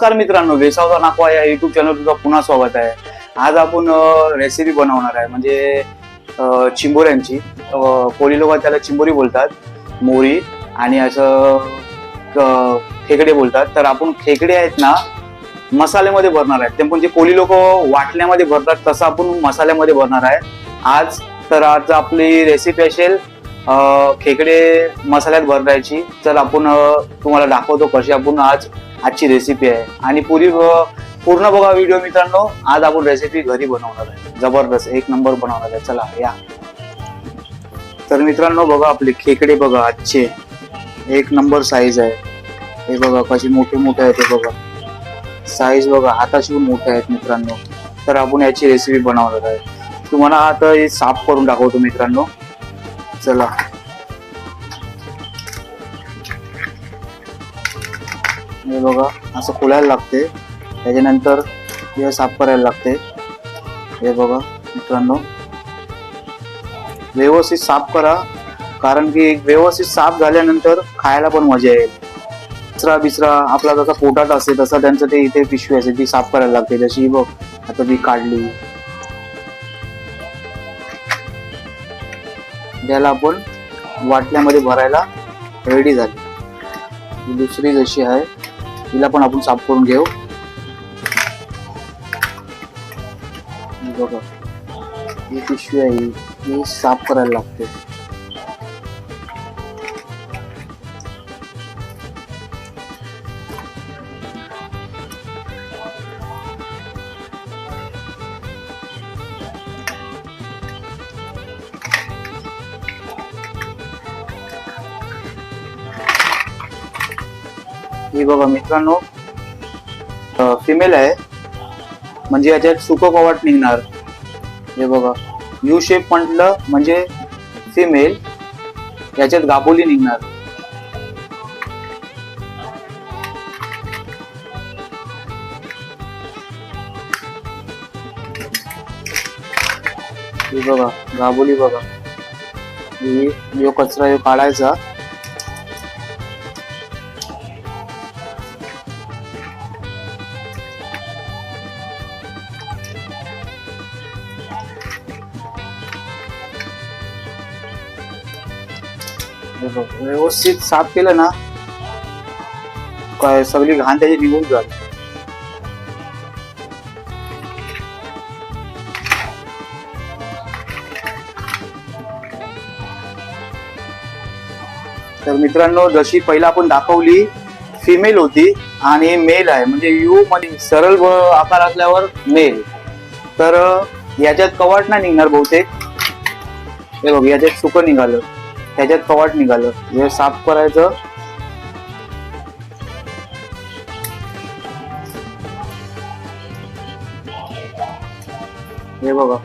नमस्कार मित्रांनो वेसावदा नाकवा या युट्यूब चॅनल तुझा पुन्हा स्वागत आहे. आज आपण रेसिपी बनवणार आहे. म्हणजे चिंबोऱ्यांची. कोळी लोक त्याला चिंबोरी बोलतात मोरी आणि असं खेकडे बोलतात. तर आपण खेकडे आहेत ना मसाल्यामध्ये भरणार आहेत ते म्हणजे कोळी लोक वाटण्यामध्ये भरतात तसं आपण मसाल्यामध्ये भरणार आहे. आज तर आज आपली रेसिपी असेल खेकडे मसाल्यात भरायची तर आपण तुम्हाला दाखवतो कशी आपण आज आजची रेसिपी आहे. आणि पुरी पूर्ण बघा व्हिडिओ मित्रांनो. आज आपण रेसिपी घरी बनवणार आहे. जबरदस्त एक नंबर बनवणार आहे. चला या. तर मित्रांनो बघा आपले खेकडे बघा आजचे. एक नंबर साईज आहे. हे बघा कशी मोठे मोठे आहेत हे बघा. साईज बघा हाताशी मोठे आहेत मित्रांनो. तर आपण याची रेसिपी बनवणार आहे. तुम्हाला आता हे साफ करून दाखवतो मित्रांनो. चला. हे बघा असं खोलायला लागते. त्याच्यानंतर हे साफ करायला लागते. हे बघा मित्रांनो. व्यवस्थित साफ करा कारण की व्यवस्थित साफ झाल्यानंतर खायला पण मजा येईल. कचरा बिचरा आपला जसा पोटात असेल तसा त्यांचं ते इथे पिशवी असेल ती साफ करायला लागते. जशी ही बघ आता मी काढली. त्याला आपण वाटल्यामध्ये भरायला रेडी झाली. ही दुसरी जशी आहे तिला पण आपण साफ करून घेऊ. बघा ही पिशवी आहे ही साफ करायला लागते. ही बघा मित्रांनो फिमेल आहे. म्हणजे याच्यात सुकं कवाट निघणार. हे बघा. यू शेप म्हटलं म्हणजे फिमेल याच्यात गाबोली निघणार. बघा गाबोली बघा. यो कचरा यो काढायचा. म्हणजे व्यवस्थित साफ केलं ना काय सगळी घाण त्याची निघून जाते. तर मित्रांनो जशी पहिला आपण दाखवली फिमेल होती आणि मेल आहे. म्हणजे यू मध्ये सरळ आकार असल्यावर मेल तर याच्यात कवाट नाही निघणार बहुतेक. हे बघ याच्यात सुकं निघालं. त्याच्यात कवाट निघालं. हे साफ करायचं. हे बघा.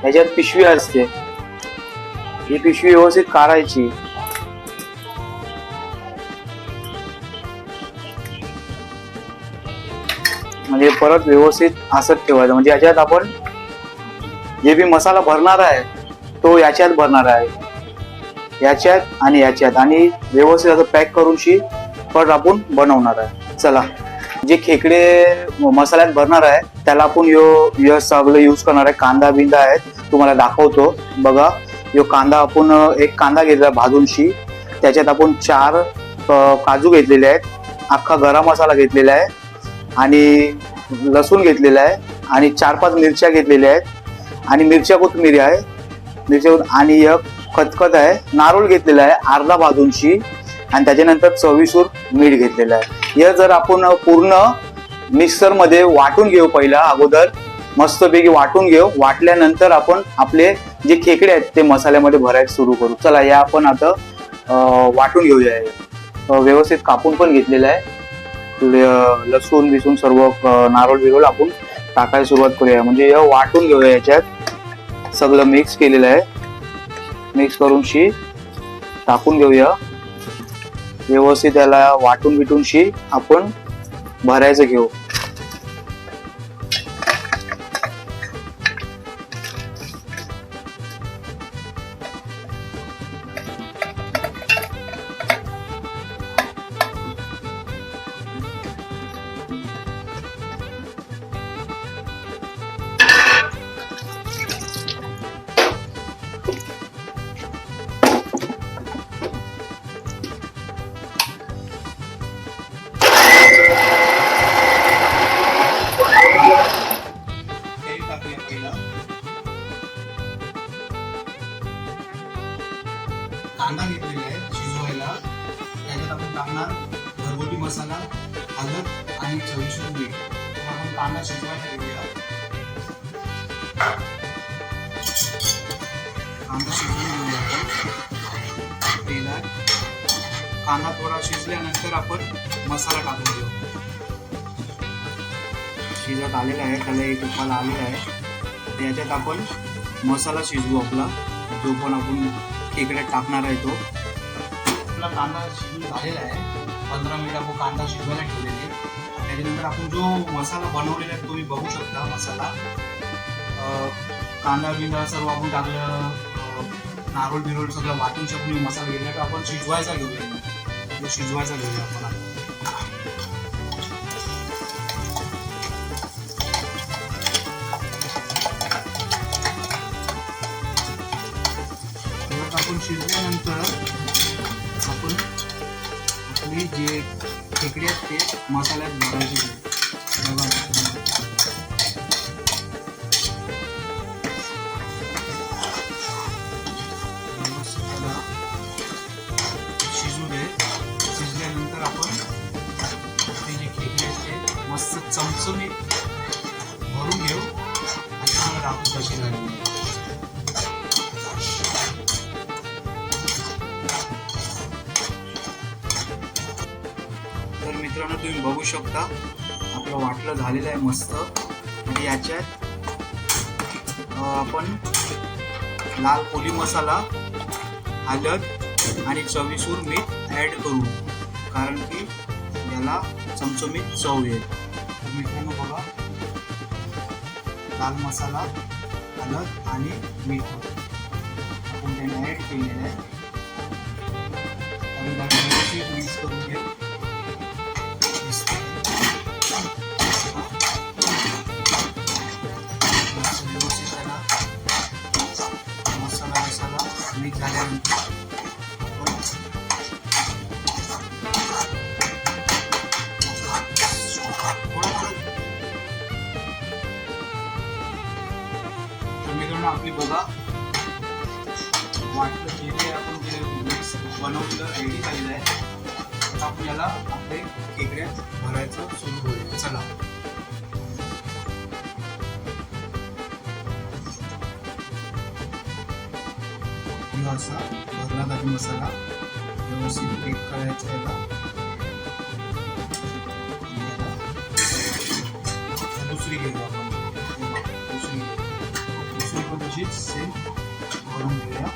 ह्याच्यात पिशवी असते. ही पिशवी व्यवस्थित काढायची. म्हणजे परत व्यवस्थित असत ठेवायचं. म्हणजे याच्यात आपण जे बी मसाला भरणार आहे तो याच्यात भरणार आहे. याच्यात आणि याच्यात. आणि व्यवस्थित असं पॅक करून शी परत आपण बनवणार आहे. चला. जे खेकडे मसाल्यात भरणार आहे त्याला आपण यो यो सगळं यूज करणार आहे. कांदा बिंदा आहेत तुम्हाला दाखवतो. बघा यो कांदा आपण एक कांदा घेतला भाजूनशी त्याच्यात आपण चार काजू घेतलेले आहेत. अख्खा गरम मसाला घेतलेला आहे. आणि लसूण घेतलेला आहे. आणि चार पाच मिरच्या घेतलेल्या आहेत. आणि मिरच्या कोथमिरी आहे. मिरच्या आणि एक खतखत आहे नारोल घेतलेला आहे अर्धा भाजूनशी आणि त्याच्यानंतर चवीसूर मीठ घेतलेलं आहे. हे जर आपण पूर्ण मिक्सरमध्ये वाटून घेऊ पहिला अगोदर मस्तपैकी वाटून घेऊ. वाटल्यानंतर आपण आपले जे खेकडे आहेत ते मसाल्यामध्ये भरायला सुरू करू. चला या आपण आता वाटून घेऊया व्यवस्थित कापून पण घेतलेलं आहे. लसूण बिसून सर्व नारळ बिरोल आपण टाकायला सुरुवात करूया. म्हणजे हे वाटून घेऊया याच्यात. सगळं मिक्स केलेलं आहे. मिक्स करून शी टाकून घेऊया. व्यवस्थित त्याला वाटून बिटून शी आपण भरायचं घेऊ. कांदा शिजवायला ठेवूया. कांदा शिजवून घेऊया आपण. तेलात. कांदा थोडा शिजल्यानंतर आपण मसाला टाकून घेऊ शिजत आलेला आहे त्याला एक उपाला आलेला आहे. त्याच्यात आपण मसाला शिजवू आपला. जो पण आपण खेकड्यात टाकणार आहे तो. आपला कांदा शिजून झालेला आहे. पंधरा मिनिट आपण कांदा शिजवायला ठेवलेले त्याच्यानंतर आपण जो मसाला बनवलेला आहे तुम्ही बघू शकता मसाला. कांदा बिंदा सर्व आपण टाकलं. अं, नारोळ बिरोळ सगळं वाटून शकून मसाला घेतला तर आपण शिजवायचा घेऊया. तो शिजवायचा घेऊया आपण आपण शिजल्यानंतर आपण आपली जे खेकडे असते मसाल्यात भरायची बघा. शिजू दे. शिजल्यानंतर आपण ती जी खेकडी असते मस्त चमचमीत भरून घेऊ. आणि तुम्हाला कशी लागली. मित्रांनो तुम्ही बघू शकता. आपलं वाटलं झालेलं आहे मस्त. आणि याच्यात आपण लाल पोली मसाला हळद आणि चवीसूर मीठ ॲड करू. कारण की याला चमचमीत चव येईल. तर मित्रांनो बघा. लाल मसाला हळद आणि मीठ. आपण त्याने ॲड केलेलं आहे. आणि मिक्स करून घेऊ आपली बघा. वाटलं जे काही आपण जे मिक्स बनवलं रेडी झालेलं आहे आता आपण आपले खेकड्यात भरायचं सुरू करूया. चला. असा भरला जातो मसाला व्यवस्थित पेक करायचा याला याला दुसरी घेऊ तशीच सेम भरून घेऊया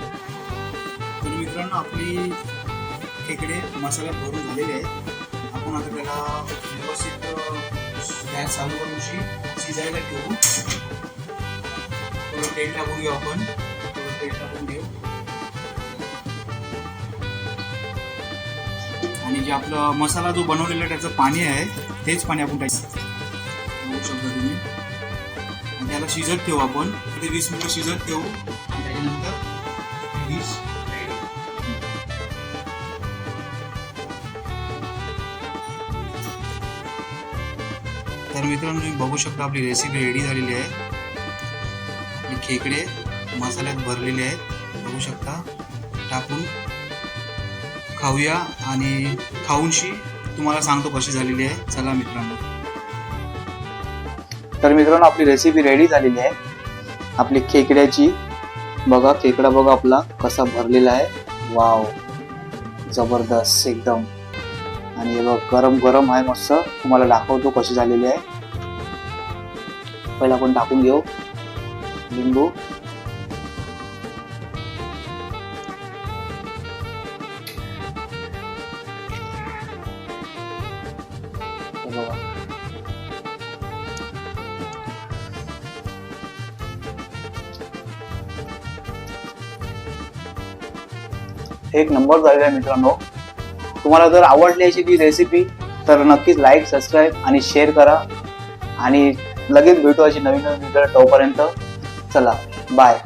तर मित्रांनो आपली खेकडे मसाल्यात भरून झालेले आहे आपण आता त्याला व्यवस्थित गॅस चालू करून शिजायला ठेवू. थोडं तेल टाकून घेऊ आपण. आणि जे आपलं मसाला जो बनवलेला त्याचं पाणी आहे तेच पाणी आपण टाक बघू शकता तुम्ही. आणि त्याला शिजत ठेवू आपण. ते वीस मिनिटं शिजत ठेवू. आणि त्याच्यानंतर रेडी तर मित्रांनो तुम्ही बघू शकता आपली रेसिपी रेडी झालेली आहे. आपले खेकडे मसाल्यात भरलेले आहेत. बघू शकता. टाकून खाऊया आणि खाऊनशी तुम्हाला सांगतो कशी झालेली आहे. चला मित्रांनो. तर मित्रांनो आपली रेसिपी रेडी झालेली आहे. आपली खेकड्याची. बघा खेकडा बघा आपला कसा भरलेला आहे. वाव जबरदस्त एकदम. आणि हे बघ गरम गरम आहे मस्त. तुम्हाला दाखवतो कशी झालेली आहे. पहिला आपण टाकून घेऊ. लिंबू. हे एक नंबर झालेला आहे मित्रांनो. तुम्हाला जर आवडली अशी ती रेसिपी तर नक्कीच लाईक सबस्क्राईब आणि शेअर करा. आणि लगेच भेटू अशी नवीन नवीन व्हिडिओ तोपर्यंत. चला बाय